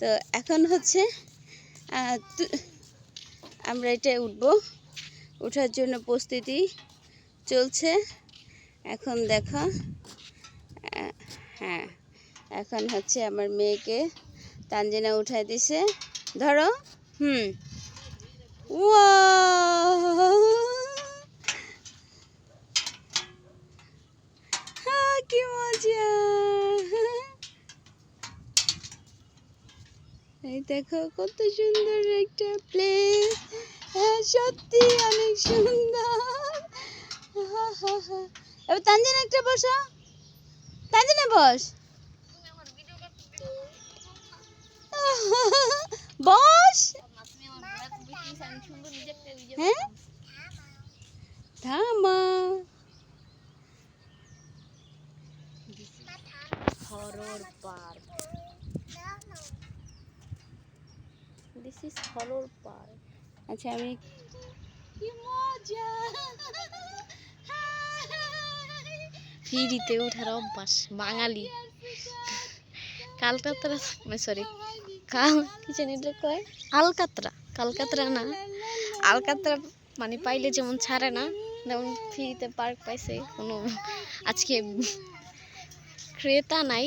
তো এখন হচ্ছে আমরা এটা উঠবো। ওঠার জন্য প্রস্তুতি চলছে। এখন দেখো হ্যাঁ এখন হচ্ছে আমার মেয়েকে তানজিনা উঠাই দিছে। ধরো, হুম। কি মজা! এই দেখো কত সুন্দর একটা প্লেস হ্যাঁ সত্যি অনেক সুন্দর। এবার তানজিনা একটা বসো তানজিনা বস। বস! হ্যাঁ? থামা। Horror park. Is horror park আচ্ছা আমি ফিরিতে ওঠার অভ্যাস, বাঙালি। কালকাতরা সরি কাল, কি জানি কয়? আলকাতরা, কালকাতরা না, আলকাতরা মানে পাইলে যেমন ছাড়ে না যেমন ফ্রিতে পার্ক পাইছে কোনো, আজকে ক্রেতা নাই।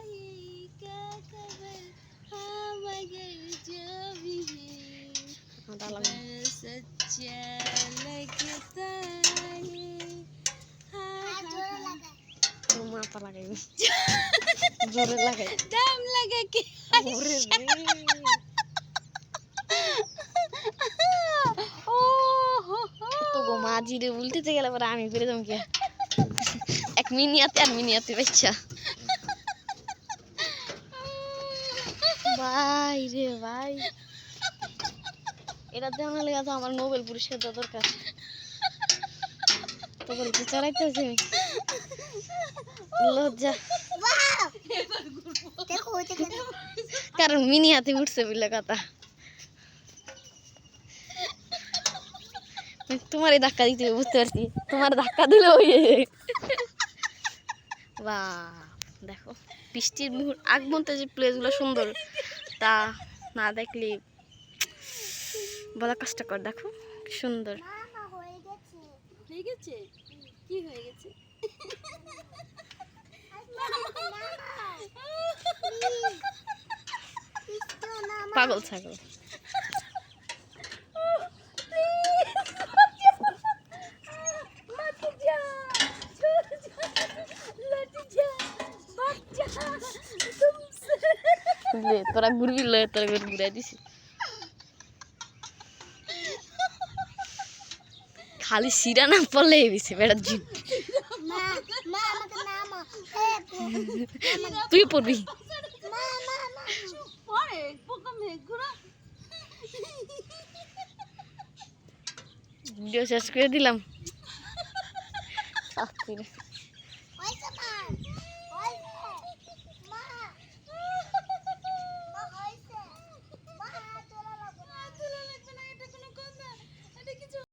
জোতা জোরে দাম কি? ও তো রে উল্টেতে গেলে পরে আমি ফিরে তুমি এক মিনিয়াতে আর মিনিয়াতে বাচ্চা। ভাই রে ভাই। এটা দেখানোর লেগে তো আমার নোবেল পুরস্কার দরকার। তো বলে কি লজ্জা। কারণ মিনি হাতে উঠছে বলে কথা। তোমারই ধাক্কা দিতে বুঝতে পারছি? তোমার ধাক্কা দিলে ওই বা, দেখো, বৃষ্টির মুহূর্ত আগ মধ্যে যে প্লেসগুলো সুন্দর, তা না দেখলে বলা কষ্টকর দেখো সুন্দর। হয়ে গেছে? কি হয়ে গেছে? পাগল ছাগল। তোরা ঘুরবি লয় তোরা ঘুরে দিছিস খালি সিরা না পড়লে বেশি বেড়া জিপ তুই পড়বি। ভিডিও শেষ করে দিলাম।